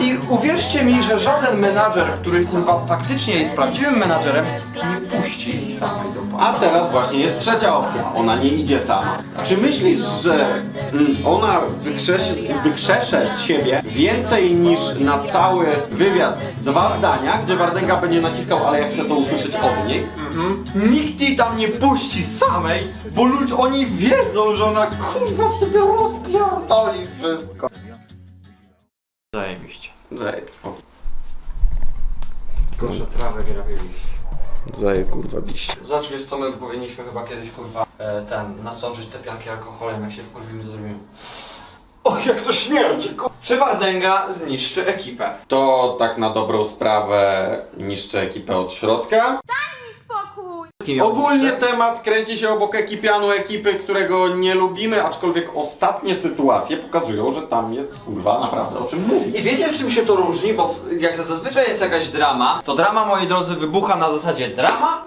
I uwierzcie mi, że żaden menadżer, który kurwa faktycznie jest prawdziwym menadżerem, nie puści jej samej do pana. A teraz właśnie jest trzecia opcja. Ona nie idzie sama. Czy myślisz, że mm, ona wykrzesze, wykrzesze z siebie więcej niż na cały wywiad dwa zdania, gdzie Wardęga będzie naciskał, ale ja chcę to usłyszeć od niej? Nikt jej tam nie puści samej, bo ludzie oni wiedzą, że ona kurwa wtedy rozpierdoli wszystko. Zaje kurwa liście. Znaczy wiesz co, my powinniśmy chyba kiedyś kurwa e, ten, nasączyć te pianki alkoholem, jak się wkurwimy to zrobimy. O, jak to śmierdzi, ku... Czy Wardęga zniszczy ekipę? To tak na dobrą sprawę niszczy ekipę od środka. Ogólnie temat kręci się obok ekipianu ekipy, którego nie lubimy, aczkolwiek ostatnie sytuacje pokazują, że tam jest kurwa naprawdę o czym mówi. I wiecie czym się to różni? Bo w- jak zazwyczaj jest jakaś drama, to drama, moi drodzy, wybucha na zasadzie drama,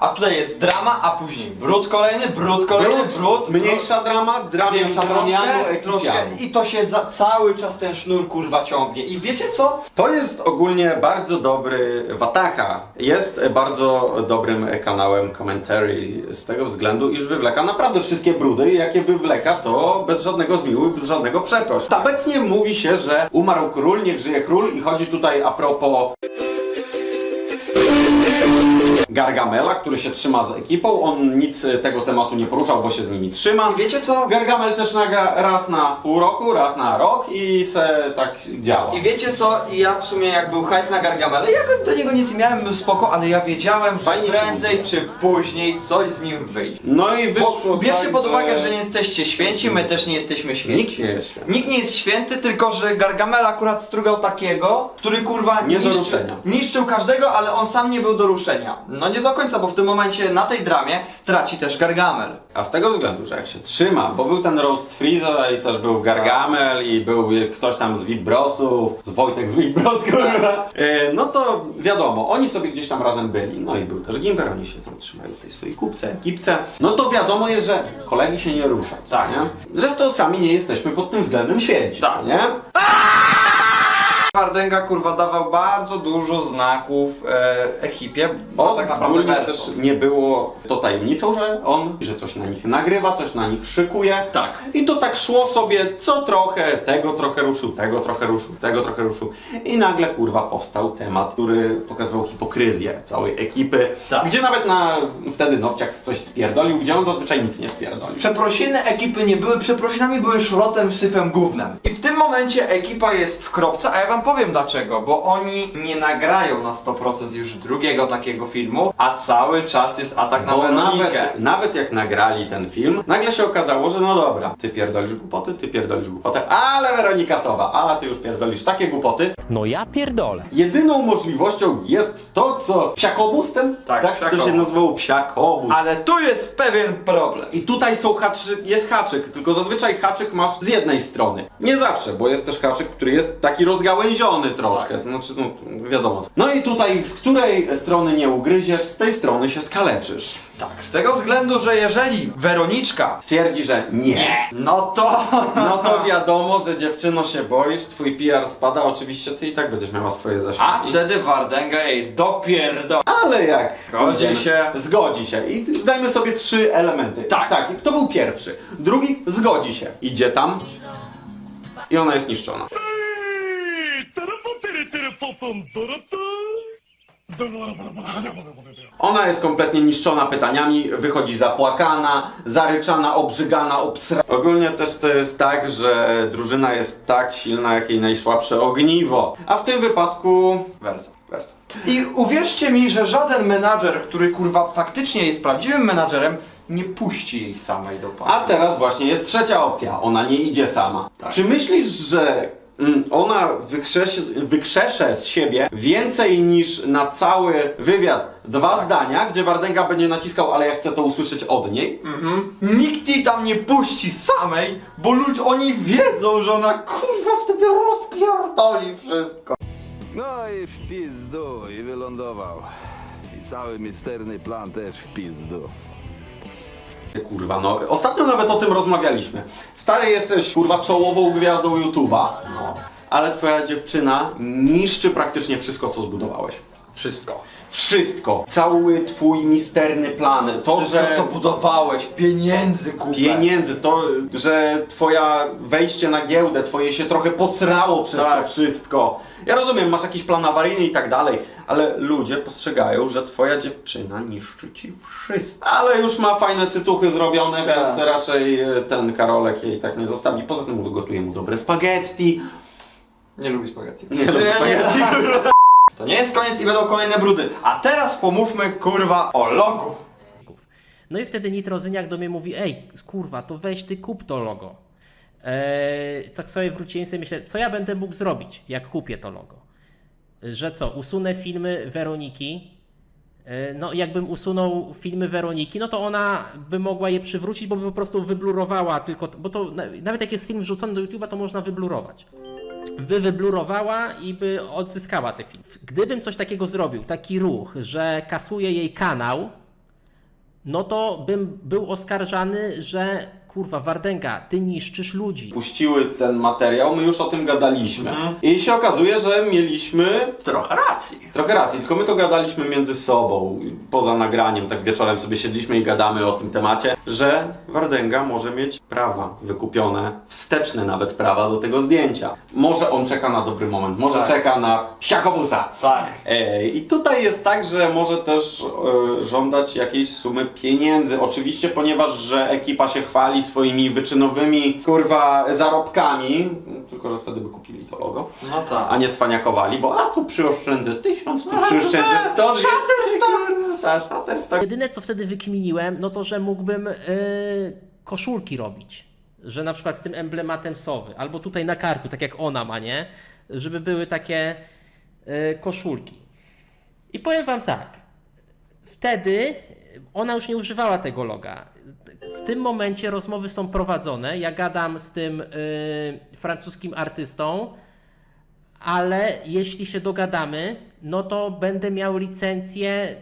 a tutaj jest drama, a później brud kolejny, brud kolejny, brud, brud mniejsza drama, drama Większa dramianu, troszkę, troszkę i to się za, cały czas ten sznur kurwa ciągnie. I wiecie co? To jest ogólnie bardzo dobry Wataha. Jest bardzo dobrym kanałem commentary z tego względu, iż wywleka naprawdę wszystkie brudy, jakie wywleka, to bez żadnego zmiłu bez żadnego przeproś. Obecnie mówi się, że umarł król, niech żyje król i chodzi tutaj a propos Gargamela, który się trzyma z ekipą. On nic tego tematu nie poruszał, bo się z nimi trzyma. Wiecie co? Gargamel też naga raz na pół roku, raz na rok i se tak działa. I wiecie co? I ja w sumie jak był hype na Gargamela, ja do niego nic nie miałem, był spoko, ale ja wiedziałem, że Fajnie się prędzej czy później coś z nim wyjdzie. No i wyszło Bo bierzcie tak, pod uwagę, że nie jesteście święci, my też nie jesteśmy święci. Nikt nie jest święty. Nikt nie jest święty, tylko że Gargamel akurat strugał takiego, który kurwa Nie do niszczy- ruszenia. niszczył każdego, ale on sam nie był do ruszenia. No nie do końca, bo w tym momencie na tej dramie traci też Gargamel. A z tego względu, że jak się trzyma, bo był ten roast Freeza i też był Gargamel i był ktoś tam z Wilbrosów, z Wojtek z Wilbros, kurwa. E, No to wiadomo, oni sobie gdzieś tam razem byli. No i był też Gimber, oni się tam trzymają w tej swojej kupce, ekipce. No to wiadomo jest, że kolegi się nie ruszą, co Tak. nie? Zresztą sami nie jesteśmy pod tym względem święci, Tak. nie? Wardęga kurwa dawał bardzo dużo znaków e, ekipie, bo tak naprawdę Ogólnie też nie było to tajemnicą, że on, że coś na nich nagrywa, coś na nich szykuje. Tak. I to tak szło sobie co trochę, tego trochę ruszył, tego trochę ruszył, tego trochę ruszył. I nagle kurwa powstał temat, który pokazywał hipokryzję całej ekipy. Tak. Gdzie nawet na wtedy Nowciak coś spierdolił, gdzie on zazwyczaj nic nie spierdolił. Przeprosiny ekipy nie były przeprosinami, były szrotem, syfem, gównem. I w tym momencie ekipa jest w kropce, a ja wam powiem dlaczego, bo oni nie nagrają na 100% już drugiego takiego filmu, a cały czas jest atak na Bo Weronikę. nawet, nawet jak nagrali ten film, nagle się okazało, że no dobra, ty pierdolisz głupoty, ty pierdolisz głupoty, ale Weronika Sowa, a ty już pierdolisz takie głupoty. No ja pierdolę. Jedyną możliwością jest to, co psiakobus ten? Tak, tak to psiakobus. się nazywał psiakobus. Ale tu jest pewien problem. I tutaj są haczyk, jest haczyk, tylko zazwyczaj haczyk masz z jednej strony. Nie zawsze, bo jest też haczyk, który jest taki rozgałęziony troszkę. Tak. Znaczy, no wiadomo. No i tutaj, z której strony nie ugryziesz, z tej strony się skaleczysz. Tak, z tego względu, że jeżeli Weroniczka Stwierdzi, że nie. no to... No to wiadomo, że dziewczyno się boisz, twój PR spada, oczywiście ty i tak będziesz miała swoje zasięgi. A wtedy Wardęga jej dopierdo... Ale jak Zgodzi pójdziemy- się. Zgodzi się. I dajmy sobie trzy elementy. Tak. Tak, i to był pierwszy. Drugi zgodzi się. Idzie tam i ona jest niszczona. Ona jest kompletnie niszczona pytaniami, wychodzi zapłakana, zaryczana, obrzygana, obsra... Ogólnie też to jest tak, że drużyna jest tak silna, jak jej najsłabsze ogniwo. A w tym wypadku... Werso. Werso. I uwierzcie mi, że żaden menadżer, który kurwa faktycznie jest prawdziwym menadżerem, nie puści jej samej do pana. A teraz właśnie jest trzecia opcja. Ona nie idzie sama. Tak. Czy myślisz, że ona wykrzesze, wykrzesze z siebie więcej niż na cały wywiad dwa Tak. zdania, gdzie Wardęga będzie naciskał, ale ja chcę to usłyszeć od niej? Mhm. Nikt jej tam nie puści samej, bo ludzie oni wiedzą, że ona kurwa wtedy rozpierdoli wszystko. No i w pizdu i wylądował. I cały misterny plan też w pizdu. Kurwa, no. Ostatnio nawet o tym rozmawialiśmy. Stary jesteś, kurwa, czołową gwiazdą YouTube'a. No. ale twoja dziewczyna niszczy praktycznie wszystko, co zbudowałeś. Wszystko. Wszystko. Cały twój misterny plan. To, Wszystko, że co budowałeś, pieniędzy, kupę. pieniędzy, to, że twoja wejście na giełdę, twoje się trochę posrało przez Tak. to wszystko. Ja rozumiem, masz jakiś plan awaryjny i tak dalej, ale ludzie postrzegają, że twoja dziewczyna niszczy ci wszystko. Ale już ma fajne cycuchy zrobione, Tak. więc raczej e, ten Karolek jej tak nie zostawi. Poza tym gotuje mu dobre spaghetti. Nie lubi spaghetti. Nie lubi spaghetti. To nie jest koniec i będą kolejne brudy. A teraz pomówmy kurwa o logu. No i wtedy Nitrozyniak do mnie mówi, ej, kurwa, to weź ty kup to logo. Eee, tak sobie wróciłem sobie myślę, co ja będę mógł zrobić, jak kupię to logo. Że co, usunę filmy Weroniki. Eee, No, jakbym usunął filmy Weroniki, no to ona by mogła je przywrócić, bo by po prostu wyblurowała tylko, bo to na- nawet jak jest film wrzucony do YouTube'a, to można wyblurować by wyblurowała i by odzyskała te filmy. Gdybym coś takiego zrobił, taki ruch, że kasuje jej kanał, no to bym był oskarżany, że kurwa Wardęga, ty niszczysz ludzi. Puściły ten materiał, my już o tym gadaliśmy. Mhm. I się okazuje, że mieliśmy Trochę racji. Trochę racji, tylko my to gadaliśmy między sobą, poza nagraniem, tak wieczorem sobie siedliśmy i gadamy o tym temacie, że Wardęga może mieć prawa wykupione, wsteczne nawet prawa do tego zdjęcia. Może on czeka na dobry moment, może Tak. czeka na psiakobusa. Tak. E, I tutaj jest tak, że może też e, żądać jakiejś sumy pieniędzy. Oczywiście, ponieważ że ekipa się chwali swoimi wyczynowymi kurwa zarobkami, tylko że wtedy by kupili to logo No tak. a nie cwaniakowali, bo a tu przyoszczędzę tysiąc, tu przyoszczędzę sto, dwieście. Ta, Shutterstock. Jedyne co wtedy wykminiłem, no to że mógłbym yy, koszulki robić. Że na przykład z tym emblematem sowy, albo tutaj na karku, tak jak ona ma, nie? Żeby były takie yy, koszulki. I powiem wam tak. Wtedy ona już nie używała tego loga. W tym momencie rozmowy są prowadzone. Ja gadam z tym yy, francuskim artystą, ale jeśli się dogadamy, no to będę miał licencję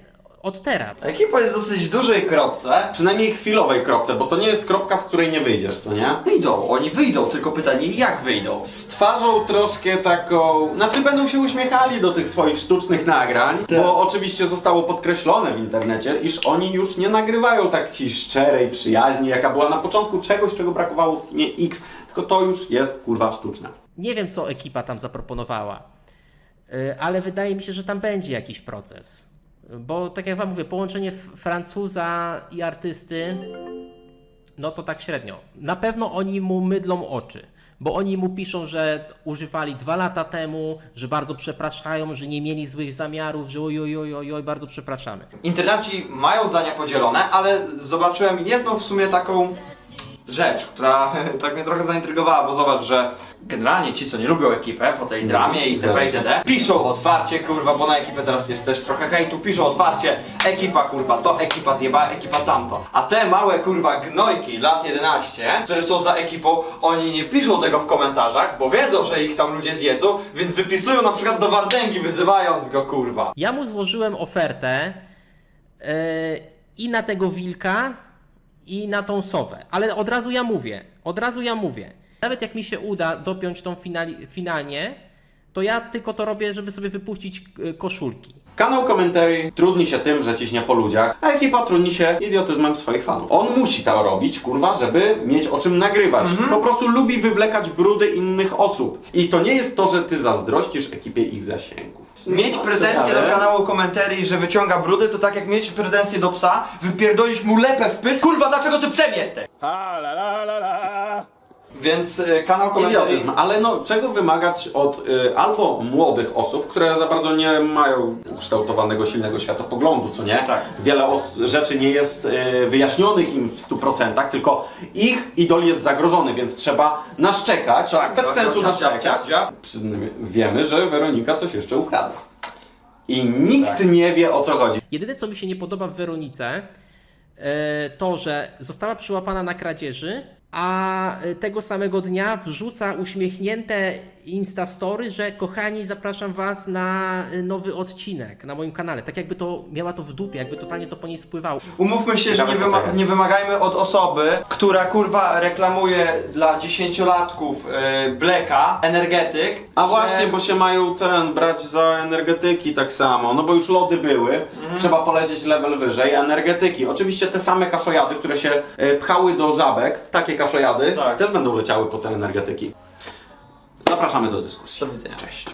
od teraz. Ekipa jest w dosyć dużej kropce. Przynajmniej chwilowej kropce, bo to nie jest kropka, z której nie wyjdziesz, co nie? Wyjdą, oni wyjdą, tylko pytanie jak wyjdą? Z twarzą troszkę taką. Znaczy, będą się uśmiechali do tych swoich sztucznych nagrań, Tak. bo oczywiście zostało podkreślone w internecie, iż oni już nie nagrywają takiej szczerej przyjaźni, jaka była na początku czegoś, czego brakowało w teamie X, tylko to już jest kurwa sztuczne. Nie wiem, co ekipa tam zaproponowała, y, ale wydaje mi się, że tam będzie jakiś proces. Bo tak jak Wam mówię, połączenie Francuza i artysty, no to tak średnio. Na pewno oni mu mydlą oczy, bo oni mu piszą, że używali dwa lata temu, że bardzo przepraszają, że nie mieli złych zamiarów, że oj, oj, oj, oj, bardzo przepraszamy. Internaci mają zdania podzielone, ale zobaczyłem jedną w sumie taką rzecz, która tak mnie trochę zaintrygowała, bo zobacz, że generalnie ci, co nie lubią ekipę po tej dramie i itp. itd. piszą otwarcie, kurwa, bo na ekipę teraz jest też trochę hejtu, piszą otwarcie, ekipa kurwa to, ekipa zjeba, ekipa tamto. A te małe kurwa gnojki lat 11, które są za ekipą, oni nie piszą tego w komentarzach, bo wiedzą, że ich tam ludzie zjedzą, więc wypisują na przykład do Wardęgi, wyzywając go kurwa. Ja mu złożyłem ofertę yy, i na tego wilka, i na tą sowę. Ale od razu ja mówię, od razu ja mówię. Nawet jak mi się uda dopiąć tą finali, finalnie, to ja tylko to robię, żeby sobie wypuścić yy, koszulki. Kanał Commentary trudni się tym, że ciśnie po ludziach, a ekipa trudni się idiotyzmem swoich fanów. On musi to robić, kurwa, żeby mieć o czym nagrywać. Po prostu lubi wywlekać brudy innych osób. I to nie jest to, że ty zazdrościsz ekipie ich zasięgów. Mieć No, pretensje do kanału komentarii, że wyciąga brudy, to tak jak mieć pretensje do psa, wypierdolić mu lepę w pysk. Kurwa, dlaczego ty psem jesteś? Więc y, kanał komentarii... Idiotyzm, ale no czego wymagać od y, albo młodych osób, które za bardzo nie mają ukształtowanego, silnego światopoglądu, co nie? Tak. Wiele rzeczy nie jest y, wyjaśnionych im w 100%, tylko ich idol jest zagrożony, więc trzeba naszczekać, Tak, bez tak, sensu tak, tak, naszczekać. tak, Wiemy, że Weronika coś jeszcze ukradła. I nikt Tak. nie wie o co chodzi. Jedyne, co mi się nie podoba w Weronice, e, to, że została przyłapana na kradzieży, a e, tego samego dnia wrzuca uśmiechnięte Instastory, że kochani, zapraszam was na y, nowy odcinek na moim kanale. Tak jakby to miała to w dupie, jakby totalnie to po niej spływało. Umówmy się, że Ciekawe, nie, co to wyma- jest. nie wymagajmy od osoby, która kurwa reklamuje dla dziesięciolatków yy, Blacka, energetyk. A że- właśnie, bo się mają ten brać za energetyki tak samo, no bo już lody były, trzeba polecieć level wyżej, energetyki. Oczywiście te same kaszojady, które się e, pchały do żabek, takie kaszojady, Tak. też będą leciały po te energetyki. Zapraszamy do dyskusji. Do widzenia. Cześć.